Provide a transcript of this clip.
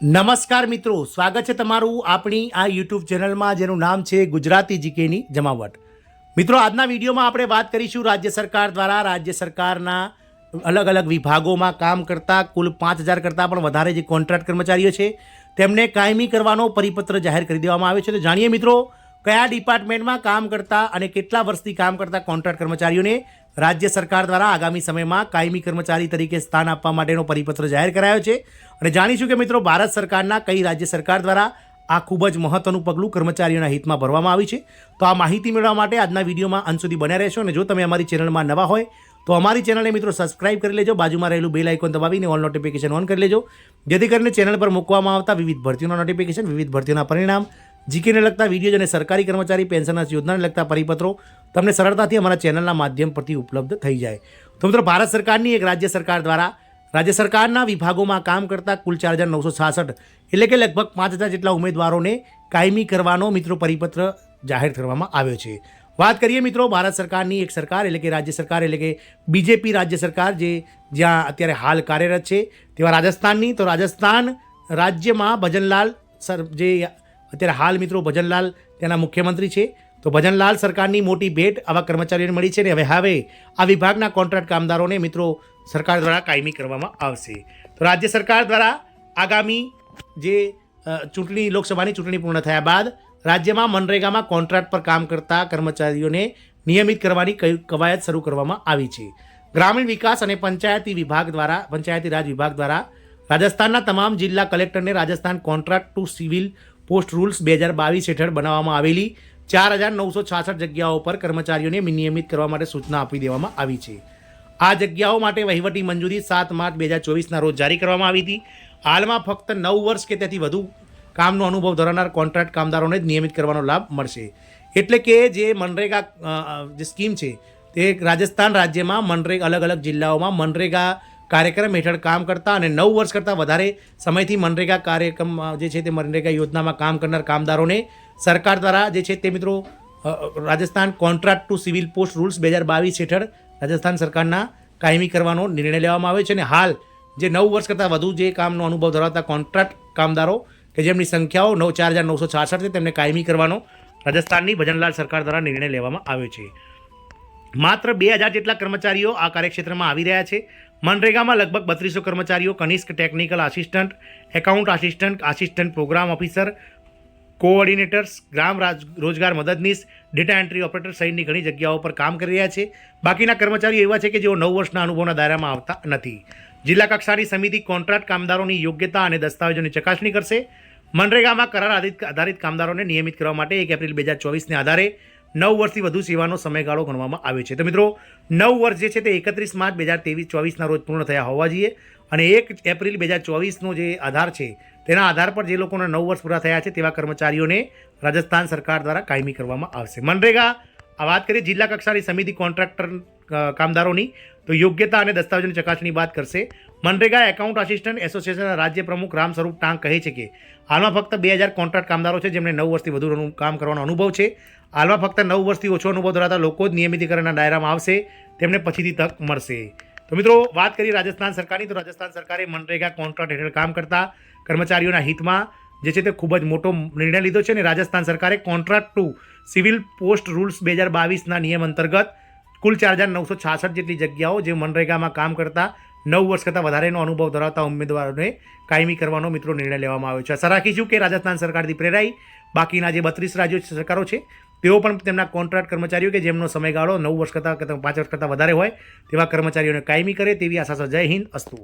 નમસ્કાર મિત્રો, સ્વાગત છે તમારું આપણી આ યુટ્યુબ ચેનલમાં જેનું નામ છે ગુજરાતી જીકેની જમાવટ. મિત્રો, આજના વિડીયોમાં આપણે વાત કરીશું રાજ્ય સરકાર દ્વારા. રાજ્ય સરકારના અલગ અલગ વિભાગોમાં કામ કરતા કુલ પાંચ હજાર કરતાં પણ વધારે જે કોન્ટ્રાક્ટ કર્મચારીઓ છે, તેમને કાયમી કરવાનો પરિપત્ર જાહેર કરી દેવામાં આવ્યો છે. તો જાણીએ મિત્રો કયા ડિપાર્ટમેન્ટમાં કામ કરતા અને કેટલા વર્ષથી કામ કરતા કોન્ટ્રાક્ટ કર્મચારીઓને રાજ્ય સરકાર દ્વારા આગામી સમયમાં કાયમી કર્મચારી તરીકે સ્થાન આપવા માટેનો પરિપત્ર જાહેર કરાયો છે. અને જાણીશું કે મિત્રો, ભારત સરકારના કઈ રાજ્ય સરકાર દ્વારા આ ખૂબ જ મહત્વનું પગલું કર્મચારીઓના હિતમાં ભરવામાં આવી છે. તો આ માહિતી મેળવવા માટે આજના વિડીયોમાં અંત સુધી બન્યા રહેશો અને જો તમે અમારી ચેનલમાં નવા હોય, તો અમારી ચેનલને મિત્રો સબસ્ક્રાઇબ કરી લેજો. બાજુમાં રહેલું બેલ આઇકોન દબાવીને ઓલ નોટિફિકેશન ઓન કરી લેજો. જેથી કરીને ચેનલ પર મૂકવામાં આવતા વિવિધ ભરતીઓના નોટિફિકેશન, વિવિધ ભરતીઓના પરિણામ જીકેને લગતા વીડિયો અને સરકારી કર્મચારી, પેન્શનના યોજનાને લગતા પરિપત્રો તમને સરળતાથી અમારા ચેનલના માધ્યમ પરથી ઉપલબ્ધ થઈ જાય. તો મિત્રો, ભારત સરકારની એક રાજ્ય સરકાર દ્વારા રાજ્ય સરકારના વિભાગોમાં કામ કરતા કુલ ચાર હજાર નવસો છાસઠ એટલે કે લગભગ પાંચ હજાર જેટલા ઉમેદવારોને કાયમી કરવાનો મિત્રો પરિપત્ર જાહેર કરવામાં આવ્યો છે. વાત કરીએ મિત્રો, ભારત સરકારની એક સરકાર એટલે કે રાજ્ય સરકાર એટલે કે બીજેપી રાજ્ય સરકાર જે જ્યાં અત્યારે હાલ કાર્યરત છે, તેવા રાજસ્થાનની. તો રાજસ્થાન રાજ્યમાં ભજનલાલ સર જે અત્યારે હાલ મિત્રો ભજનલાલ તેના મુખ્યમંત્રી છે. તો ભજનલાલ સરકારની મોટી ભેટ આવા કર્મચારીઓને મળી છે ને હવે હવે આ વિભાગના કોન્ટ્રાક્ટ કામદારોને મિત્રો સરકાર દ્વારા કાયમી કરવામાં આવશે. તો રાજ્ય સરકાર દ્વારા આગામી જે ચૂંટણી, લોકસભાની ચૂંટણી પૂર્ણ થયા બાદ રાજ્યમાં મનરેગામાં કોન્ટ્રાક્ટ પર કામ કરતા કર્મચારીઓને નિયમિત કરવાની કવાયત શરૂ કરવામાં આવી છે. ગ્રામીણ વિકાસ અને પંચાયતી વિભાગ દ્વારા, પંચાયતી રાજ વિભાગ દ્વારા રાજસ્થાનના તમામ જિલ્લા કલેક્ટરને Rajasthan contract to civil post rules બે હજાર બાવીસ હેઠળ બનાવવામાં આવેલી ચાર હજાર નવસો છાસઠ જગ્યાઓ પર કર્મચારીઓને નિયમિત કરવા માટે સૂચના આપી દેવામાં આવી છે. આ જગ્યાઓ માટે વહીવટી મંજૂરી સાત માર્ચ બે હજાર ચોવીસના રોજ જારી કરવામાં આવી હતી. હાલમાં ફક્ત નવ વર્ષ કે તેથી વધુ કામનો અનુભવ ધરાવનાર કોન્ટ્રાક્ટ કામદારોને જ નિયમિત કરવાનો લાભ મળશે. એટલે કે જે મનરેગા જે સ્કીમ છે તે રાજસ્થાન રાજ્યમાં મનરેગા, અલગ અલગ જિલ્લાઓમાં મનરેગા કાર્યક્રમ હેઠળ કામ કરતા અને નવ વર્ષ કરતાં વધારે સમયથી મનરેગા કાર્યક્રમ જે છે તે મનરેગા યોજનામાં કામ કરનાર કામદારોને સરકાર દ્વારા જે છે તે મિત્રો Rajasthan contract to civil post rules બે હજાર બાવીસ હેઠળ રાજસ્થાન સરકારના કાયમી કરવાનો નિર્ણય લેવામાં આવ્યો છે અને હાલ જે નવ વર્ષ કરતાં વધુ જે કામનો અનુભવ ધરાવતા કોન્ટ્રાક્ટ કામદારો કે જેમની સંખ્યાઓ નવ ચાર હજાર નવસો છાસઠ છે તેમને કાયમી કરવાનો રાજસ્થાનની ભજનલાલ સરકાર દ્વારા નિર્ણય લેવામાં આવ્યો છે. માત્ર બે હજાર જેટલા કર્મચારીઓ આ કાર્યક્ષેત્રમાં આવી રહ્યા છે. મનરેગામાં લગભગ બત્રીસો કર્મચારીઓ Kanishka technical assistant account assistant assistant program officer coordinators ગ્રામ રાજ, રોજગાર મદદનીશ ડેટા એન્ટ્રી ઓપરેટર સહિતની ઘણી જગ્યાઓ પર કામ કરી રહ્યા છે. બાકીના કર્મચારીઓ એવા છે કે જેઓ નવ વર્ષના અનુભવના દાયરામાં આવતા નથી. જિલ્લા કક્ષાની સમિતિ કોન્ટ્રાક્ટ કામદારોની યોગ્યતા અને દસ્તાવેજોની ચકાસણી કરશે. મનરેગામાં કરાર આધારિત કામદારોને નિયમિત કરવા માટે એક એપ્રિલ બે હજાર ચોવીસને આધારે નવ વર્ષથી વધુ સેવાનો સમયગાળો ગણવામાં આવ્યો છે. તો મિત્રો, નવ વર્ષ જે છે તે એકત્રીસ માર્ચ બે હજાર ત્રેવીસ ચોવીસના રોજ પૂર્ણ થયા હોવા જોઈએ અને એક એપ્રિલ બે હજાર ચોવીસનો જે આધાર છે, તેના આધાર પર જે લોકોના નવ વર્ષ પૂરા થયા છે તેવા કર્મચારીઓને રાજસ્થાન સરકાર દ્વારા કાયમી કરવામાં આવશે. મનરેગા, આ વાત કરીએ જિલ્લા કક્ષાની સમિતિ કોન્ટ્રાક્ટર કામદારોની, તો યોગ્યતા અને દસ્તાવેજોની ચકાસણી બાદ કરશે. મનરેગા એકાઉન્ટ આસિસ્ટન્ટ એસોસિએશનના રાજ્ય પ્રમુખ રામ સ્વરૂપ ટાંક કહે છે કે હાલમાં ફક્ત બે હજાર કોન્ટ્રાક્ટ કામદારો છે જેમને નવ વર્ષથી વધુ કામ કરવાનો અનુભવ છે. હાલમાં ફક્ત નવ વર્ષથી ઓછો અનુભવ ધરાવતા લોકો જ નિયમિતીકરણના દાયરામાં આવશે. તેમને પછીથી તક મળશે. તો મિત્રો, વાત કરીએ રાજસ્થાન સરકારની, તો રાજસ્થાન સરકારે મનરેગા કોન્ટ્રાક્ટ હેઠળ કામ કરતા કર્મચારીઓના હિતમાં જે છે તે ખૂબ જ મોટો નિર્ણય લીધો છે અને રાજસ્થાન સરકારે contract to civil post rules બે હજાર બાવીસના નિયમ અંતર્ગત કુલ ચાર હજાર નવસો છાસઠ જેટલી જગ્યાઓ જે મનરેગામાં કામ કરતા નવ વર્ષ કરતાં વધારેનો અનુભવ ધરાવતા ઉમેદવારોને કાયમી કરવાનો મિત્રો નિર્ણય લેવામાં આવ્યો છે. આશા રાખીશું કે રાજસ્થાન સરકારથી પ્રેરાઈ. બાકીના જે બત્રીસ રાજ્યો સરકારો છે, તેઓ પણ તેમના કોન્ટ્રાક્ટ કર્મચારીઓ કે જેમનો સમયગાળો નવ વર્ષ કરતાં પાંચ વર્ષ કરતાં વધારે હોય, તેવા કર્મચારીઓને કાયમી કરે તેવી આશા જય હિન્દ, અસ્તુ.